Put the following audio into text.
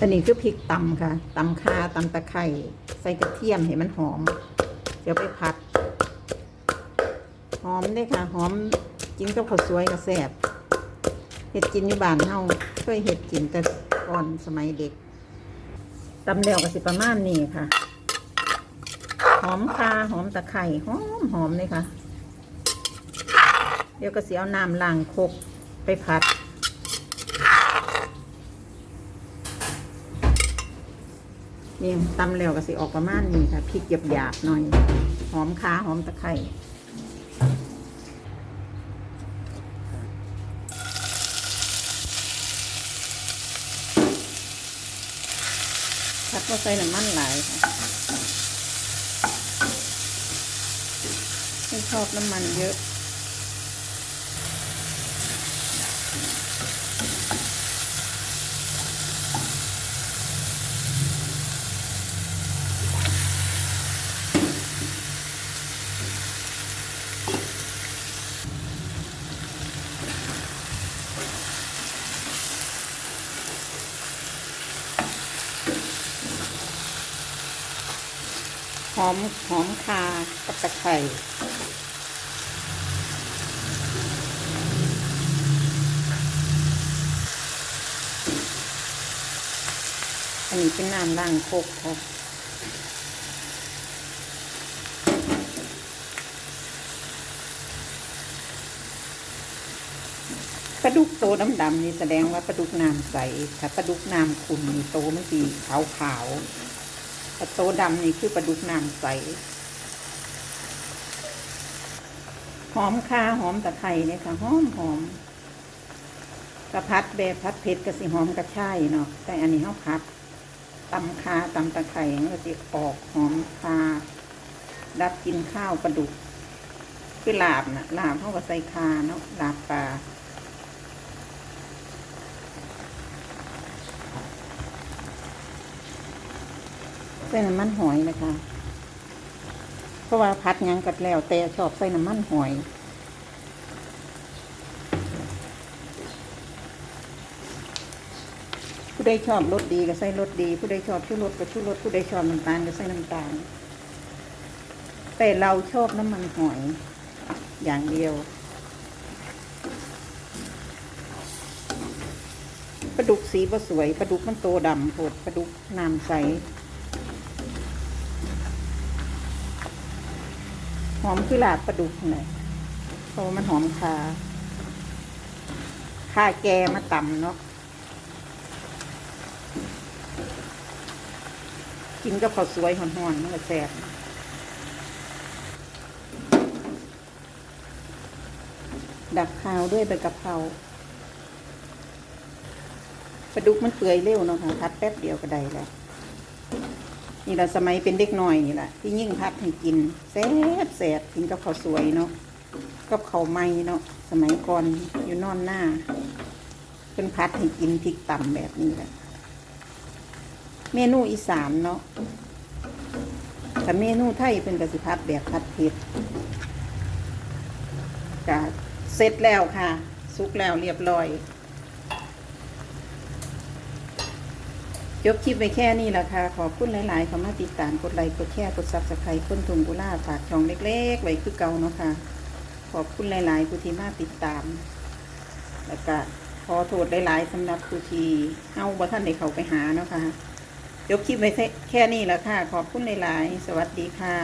อันนี้คือพริกตำค่ะตำข่าตำตะไคร่ใส่กระเทียมให้มันหอม เดี๋ยวไปผัด หอมเลยค่ะ หอมกินกับข้าวสวยกับแซ่บเห็ดกินอยู่บ้านเฮาเคยเห็ดกินแต่ก่อนสมัยเด็กตำแล้วก็สิประมาณนี้ค่ะ หอมคาหอมตะไคร่หอมหอมเลยค่ะ เดี๋ยวก็เสียเอาน้ำล้างโคกไปผัด นี่ตำแล้วก็สิออกประมาณนี้ค่ะพริกหยาบๆหน่อย หอมคาหอมตะไคร่ผัดก็ใส่น้ำมันหลายค่ะไม่ชอบน้ำมันเยอะ หอมหอมคากับตะไคร่อันนี้เป็นน้ำล้างโคกค่ะปลาดุกโตดำๆนี่แสดงว่าปลาดุกน้ำใสถ้าปลาดุกน้ำขุ่นนี่โตมันสีขาวๆ ปลาโตดำนี่คือปลาดุกน้ำใส หอมคาหอมตะไคร้เนี่ยค่ะหอมหอมกระพัดแบบพัดเผ็ดกระสิหอมกระช่ายเนาะแต่อันนี้เขาพัดตำคาตำตะไคร้มันก็จะออกหอมคาดับกินข้าวปลาดุกคือลาบนะลาบเขาก็ใส่คาเนาะลาบปลา ใส่น้ำมันหอยนะคะ เพราะว่าพัดยังกัดแล้ว แต่ชอบใส่น้ำมันหอยผู้ใดชอบรสดีก็ใส่รสดี ผู้ใดชอบชูรสก็ชูรสผู้ใดชอบน้ำตาลก็ใส่น้ำตาล แต่เราชอบน้ำมันหอย อย่างเดียวปลาดุกสีบ่สวยปลาดุกมันโตดำโพดปลาดุกน้ำใส อมคือลาบปลาดุกเนี่ยเพราะมันหอมคาข่าแกมาต่ำเนาะกินกับข้าวสวยหอนๆมันก็แซ่บดักข้าวด้วยใบกะเพราปลาดุกมันเปื่อยเร็วเนาะค่ะพัดแป๊บเดียวก็ได้แล้ว นี่เราสมัยเป็นเด็กน้อยนี่แหละที่ยิ่งพัดให้กินแซ่บแซ่บกินกับข้าวสวยเนาะกับข้าวไม้เนาะสมัยก่อนอยู่นอนหน้าเป็นพัดให้กินพริกต่ำแบบนี้แหละเมนูอีสานเนาะแต่เมนูไทยเป็นกสิพัดแบบพัดเผ็ดกะเสร็จแล้วค่ะ สุกแล้วเรียบร้อย จบคลิปไปแค่นี้ละค่ะ ขอบคุณหลาย ๆขามาติดตามกดไลค์กดแชร์กดซับสไครต์กดทุงกุล่าฝากช่องเล็ก ๆ ไว้คือเก่าเนาะค่ะ ขอบคุณหลาย ๆ ผู้ที่มาติดตาม แล้วก็ขอโทษหลาย ๆสำหรับผู้ที่เฮาบ่ท่านได้เข้าไปหาเนาะค่ะจบคลิปไปแค่นี้ละค่ะ ขอบคุณหลาย ๆ สวัสดีค่ะ